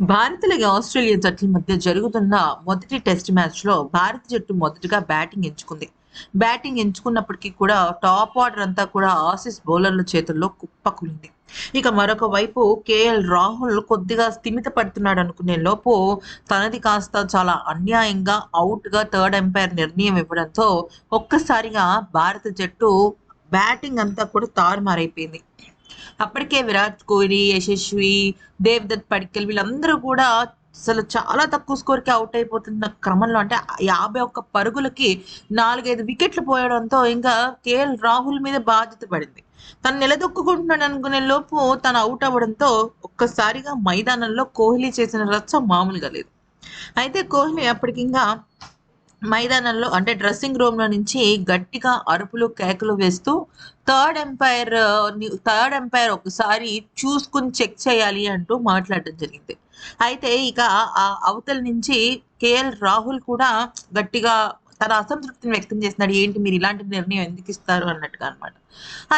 భారత్ అలాగే ఆస్ట్రేలియా జట్ల మధ్య జరుగుతున్న మొదటి టెస్ట్ మ్యాచ్లో భారత జట్టు మొదటగా బ్యాటింగ్ ఎంచుకుంది. బ్యాటింగ్ ఎంచుకున్నప్పటికీ కూడా టాప్ ఆర్డర్ అంతా కూడా ఆసీస్ బౌలర్ల చేతుల్లో కుప్పకూలింది ఇక మరొక వైపు కేఎల్ రాహుల్ కొద్దిగా స్థిమిత పడుతున్నాడు అనుకునే లోపు తనది కాస్త చాలా అన్యాయంగా అవుట్గా థర్డ్ ఎంపైర్ నిర్ణయం ఇవ్వడంతో ఒక్కసారిగా భారత జట్టు బ్యాటింగ్ అంతా కూడా తారుమారైపోయింది. అప్పటికే విరాట్ కోహ్లీ యశస్వి దేవ్దత్ పడికల్ వీళ్ళందరూ కూడా అసలు చాలా తక్కువ స్కోర్కి అవుట్ అయిపోతున్న క్రమంలో అంటే యాభై ఒక్క పరుగులకి నాలుగైదు వికెట్లు పోయడంతో ఇంకా కేఎల్ రాహుల్ మీద బాధ్యత పడింది. తను నిలదొక్కుంటున్నాడు అనుకునే లోపు తను అవుట్ అవ్వడంతో ఒక్కసారిగా మైదానంలో కోహ్లీ చేసిన రచ్చ మామూలుగా లేదు. అయితే కోహ్లీ అప్పటికింకా మైదానంలో అంటే డ్రెస్సింగ్ రూమ్లో నుంచి గట్టిగా అరుపులు కేకలు వేస్తూ థర్డ్ ఎంపైర్ థర్డ్ ఎంపైర్ ఒకసారి చూసుకుని చెక్ చేయాలి అంటూ మాట్లాడడం జరిగింది. అయితే ఇక ఆ అవతల నుంచి కేఎల్ రాహుల్ కూడా గట్టిగా తన అసంతృప్తిని వ్యక్తం చేస్తున్నాడు. ఏంటి మీరు ఇలాంటి నిర్ణయం ఎందుకు ఇస్తారు అన్నట్టుగా అనమాట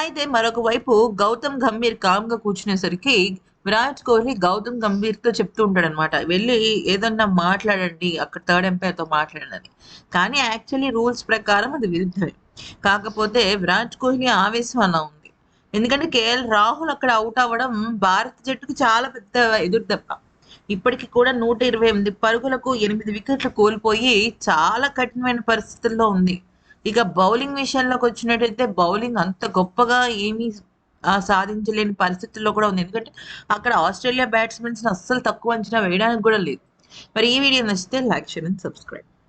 అయితే మరొక వైపు గౌతమ్ గంభీర్ కామ్గా కూర్చునేసరికి విరాట్ కోహ్లీ గౌతమ్ గంభీర్తో చెప్తూ ఉంటాడు అనమాట వెళ్ళి ఏదన్నా మాట్లాడండి అక్కడ థర్డ్ ఎంపైర్తో మాట్లాడండి. కానీ యాక్చువల్లీ రూల్స్ ప్రకారం అది విరుద్ధమే. కాకపోతే విరాట్ కోహ్లీ ఆవేశం అలా ఉంది. ఎందుకంటే కేఎల్ రాహుల్ అక్కడ అవుట్ అవ్వడం భారత జట్టుకు చాలా పెద్ద ఎదురు దెబ్బ ఇప్పటికి కూడా నూట ఇరవై ఎనిమిది పరుగులకు ఎనిమిది వికెట్లు కోల్పోయి చాలా కఠినమైన పరిస్థితుల్లో ఉంది. ఇక బౌలింగ్ విషయంలోకి వచ్చినట్టయితే బౌలింగ్ అంత గొప్పగా ఏమీ సాధించలేని పరిస్థితుల్లో కూడా ఉంది. ఎందుకంటే అక్కడ ఆస్ట్రేలియా బ్యాట్స్మెన్స్ అస్సలు తక్కువ అంచనా వేయడానికి కూడా లేదు. మరి ఈ వీడియో నచ్చితే లైక్ షేర్ అండ్ సబ్స్క్రైబ్.